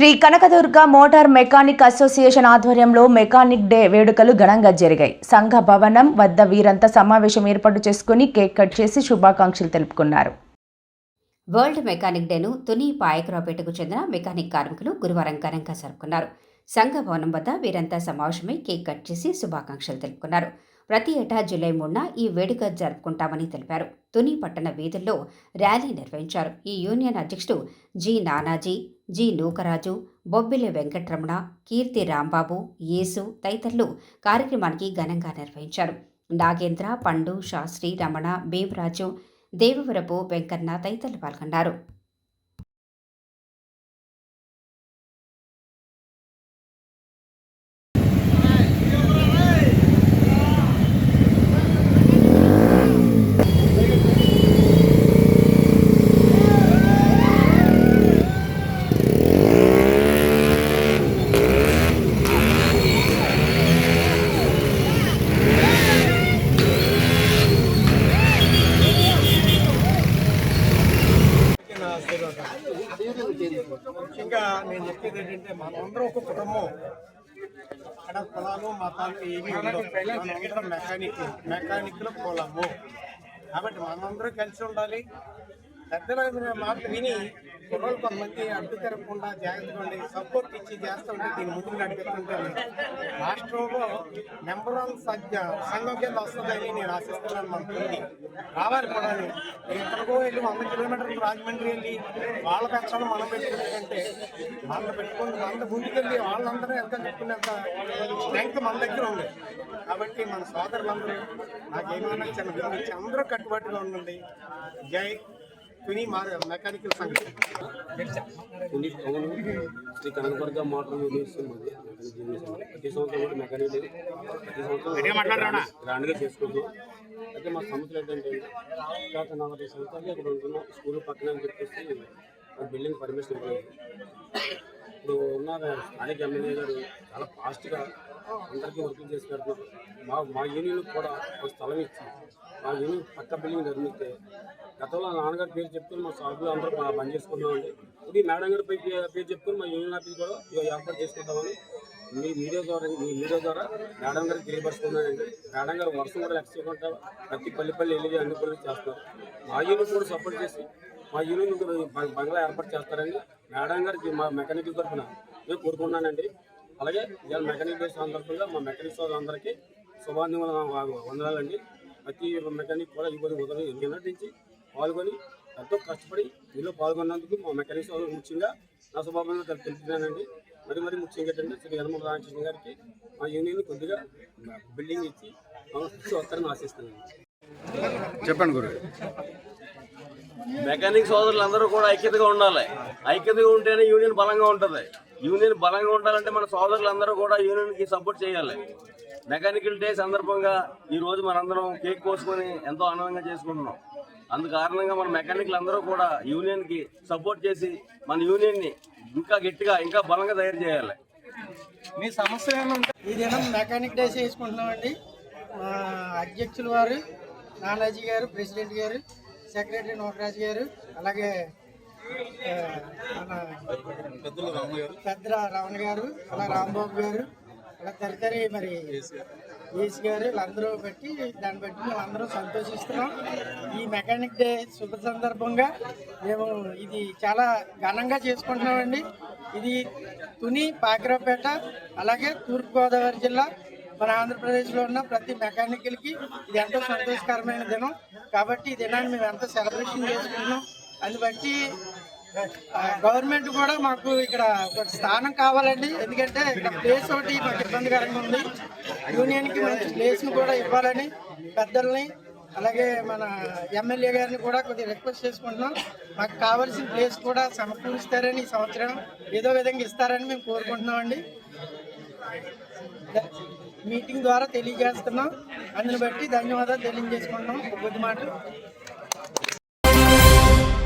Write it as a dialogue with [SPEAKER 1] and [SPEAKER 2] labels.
[SPEAKER 1] Shri Kanakadurga motor mechanic association ఆధ్వర్యంలో mechanic day వేడుకలు ఘనంగా జరిగాయి. సంఘ భవనం వద్ద వీరంతా సమావేశం ఏర్పాటు చేసుకుని కేక్ కట్ చేసి శుభాకాంక్షలు తెలుపుకున్నారు.
[SPEAKER 2] వరల్డ్ మెకానిక్ డేను తుని పాయకరావుపేటకు చెందిన మెకానిక్ కార్మికులు గురువారం ఘనంగా జరుపుకున్నారు. సంఘ భవనం వద్ద వీరంతా సమావేశమై కేక్ కట్ చేసి శుభాకాంక్షలు తెలుపుకున్నారు. ప్రతి ఏటా జూలై మూడున ఈ వేడుక జరుపుకుంటామని తెలిపారు. తుని పట్టణ వీధుల్లో ర్యాలీ నిర్వహించారు. ఈ యూనియన్ అధ్యక్షుడు జి నానాజీ జి నూకరాజు బొబ్బిలి వెంకటరమణ కీర్తి రాంబాబు యేసు తదితరులు కార్యక్రమానికి ఘనంగా నిర్వహించారు. నాగేంద్ర పండు శాస్త్రి రమణ భీమరాజు దేవవరపు వెంకన్న తదితరులు పాల్గొన్నారు
[SPEAKER 3] నా ఆశీర్వాదం. ముఖ్యంగా నేను చెప్పేది ఏంటంటే మనందరం ఒక కుటుంబం. అక్కడ కులాలు మతాలు ఏమీ మనందరం మెకానిక్ మెకానిక్లు కులము కాబట్టి మనందరం కలిసి ఉండాలి. పెద్దల మాటలు విని కుర్రలు కొంతమంది అడ్డు తిరగకుండా జాగ్రత్తగా ఉండి సపోర్ట్ ఇచ్చి చేస్తుంటే దీన్ని ముందుకు నడిపిస్తుంటే రాష్ట్రంలో నెంబర్ వన్ సంఘ సంఘం కింద వస్తుందని నేను ఆశిస్తున్నాను మనకు రావాలి కూడా ఎక్కడికో వెళ్ళి వంద కిలోమీటర్లు రాజమండ్రి వెళ్ళి వాళ్ళ పెంచడం మనం పెట్టుకుంటే కంటే వాళ్ళ పెట్టుకుని వంద ముందుకెళ్ళి వాళ్ళందరూ ఎంత చెప్పుకునేంత స్ట్రెంగ్త్ మన దగ్గర ఉంది. కాబట్టి మన సోదరులందరూ నాకేమైనా చిన్న విలువ అందరూ కట్టుబాటుగా ఉండండి. జై తుని మెకానికల్ సంఘం.
[SPEAKER 4] శ్రీ కనకదుర్గ మోటార్ యూనివర్సిటీ ప్రతి సంవత్సరం కూడా మెకానిక్ డే ప్రతి సంవత్సరం గ్రాండ్గా చేసుకుంటాం. అయితే మా సమస్యలు ఏంటంటే గత నలభై సంవత్సరాలు ఇక్కడ ఉంటున్నాం స్కూల్ పక్కన అని చెప్పేసి బిల్డింగ్ పర్మిషన్ ఇవ్వలేదు. ఇప్పుడు ఉన్న స్థానిక ఎమ్మెల్యే గారు చాలా ఫాస్ట్గా అందరికీ వర్క్ చేసి పెడుతున్నారు. మా మా యూనియన్ కూడా ఒక స్థలం ఇచ్చి మా యూనియన్ పక్క బిల్డింగ్ నిర్మిస్తే గతంలో నాన్నగారి పేరు చెప్తే మా సాగులు అందరూ మా బంద్ చేసుకున్నామండి ఇప్పుడు ఈ మేడం గారి పేరు చెప్తే మా యూనియన్ ఆఫీస్ కూడా ఇవాళ ఏర్పాటు చేసుకుంటామని మీ మీడియా ద్వారా మీ మీడియా ద్వారా మేడం గారికి తెలియపరుస్తున్నానండి. మేడం గారు వర్షం కూడా లెక్క చేయకుండా ప్రతి పల్లి పల్లి వెళ్ళి అన్ని పనులు చేస్తారు. మా యూనియన్ కూడా సపోర్ట్ చేసి మా యూనియన్ కూడా బంగ్లా ఏర్పాటు చేస్తారండి మేడం గారికి మా మెకానిక్ తరఫున నేను కోరుకున్నానండి అలాగే ఇవాళ మెకానిక్ డే సందర్భంగా మా మెకానిక్ అందరికీ శుభాన్ని వందనాలండి. ప్రతి మెకానిక్ కూడా ఈ ఉదయం ఎనిమిది నుంచి పాల్గొని ఎంతో కష్టపడి దీనిలో పాల్గొన్నందుకు మా మెకానిక్ సోదరు ముఖ్యంగా నా తెలు- తెలుపుతున్నానండి మరి మరి ముఖ్యంగా ఏంటంటే శ్రీ యనమల రామకృష్ణ గారికి మా యూనియన్ కొద్దిగా బిల్డింగ్ ఇచ్చి వస్తారని ఆశిస్తున్నాను.
[SPEAKER 5] చెప్పండి గురు.
[SPEAKER 6] మెకానిక్ సోదరులందరూ కూడా ఐక్యతగా ఉండాలి. ఐక్యతగా ఉంటేనే యూనియన్ బలంగా ఉంటుంది. యూనియన్ బలంగా ఉండాలంటే మన సోదరులందరూ కూడా యూనియన్కి సపోర్ట్ చేయాలి. మెకానికల్ డే సందర్భంగా ఈ రోజు మనందరం కేక్ కోసుకొని ఎంతో ఆనందంగా చేసుకుంటున్నాం. అందు కారణంగా మన మెకానిక్లు అందరూ కూడా యూనియన్కి సపోర్ట్ చేసి మన యూనియన్ని ఇంకా గట్టిగా ఇంకా బలంగా తయారు చేయాలి.
[SPEAKER 3] మీ సమస్య ఏమంటే ఈ దినం మెకానిక్ డే చేసుకుంటున్నామండి. మా అధ్యక్షుల వారు నానాజీ గారు ప్రెసిడెంట్ గారు సెక్రటరీ నోకరాజు గారు అలాగే పెద్ద రమణ గారు అలా రాంబాబు గారు అలా తదితరి మరి ఏసీ గారు వీళ్ళందరూ పెట్టి దాన్ని బట్టి మేము అందరం సంతోషిస్తున్నాం. ఈ మెకానిక్ డే శుభ సందర్భంగా మేము ఇది చాలా ఘనంగా చేసుకుంటున్నామండి. ఇది తుని పాకిరావుపేట అలాగే తూర్పుగోదావరి జిల్లా మన ఆంధ్రప్రదేశ్లో ఉన్న ప్రతి మెకానికల్కి ఇది ఎంతో సంతోషకరమైన దినం. కాబట్టి ఈ దినాన్ని మేము ఎంతో సెలబ్రేషన్ చేసుకుంటున్నాం. అందుబట్టి గవర్నమెంట్ కూడా మాకు ఇక్కడ ఒక స్థానం కావాలండి. ఎందుకంటే ఇక్కడ ప్లేస్ ఒకటి మాకు ఇబ్బందికరంగా ఉంది. యూనియన్కి మంచి ప్లేస్ని కూడా ఇవ్వాలని పెద్దల్ని అలాగే మన ఎమ్మెల్యే గారిని కూడా కొద్దిగా రిక్వెస్ట్ చేసుకుంటున్నాం. మాకు కావాల్సిన ప్లేస్ కూడా సమకూరుస్తారని ఈ సంవత్సరం ఏదో విధంగా ఇస్తారని మేము కోరుకుంటున్నామండి. మీటింగ్ ద్వారా తెలియజేస్తున్నాం. అందుని బట్టి ధన్యవాదాలు తెలియజేసుకుంటున్నాం. కొద్ది మాటలు.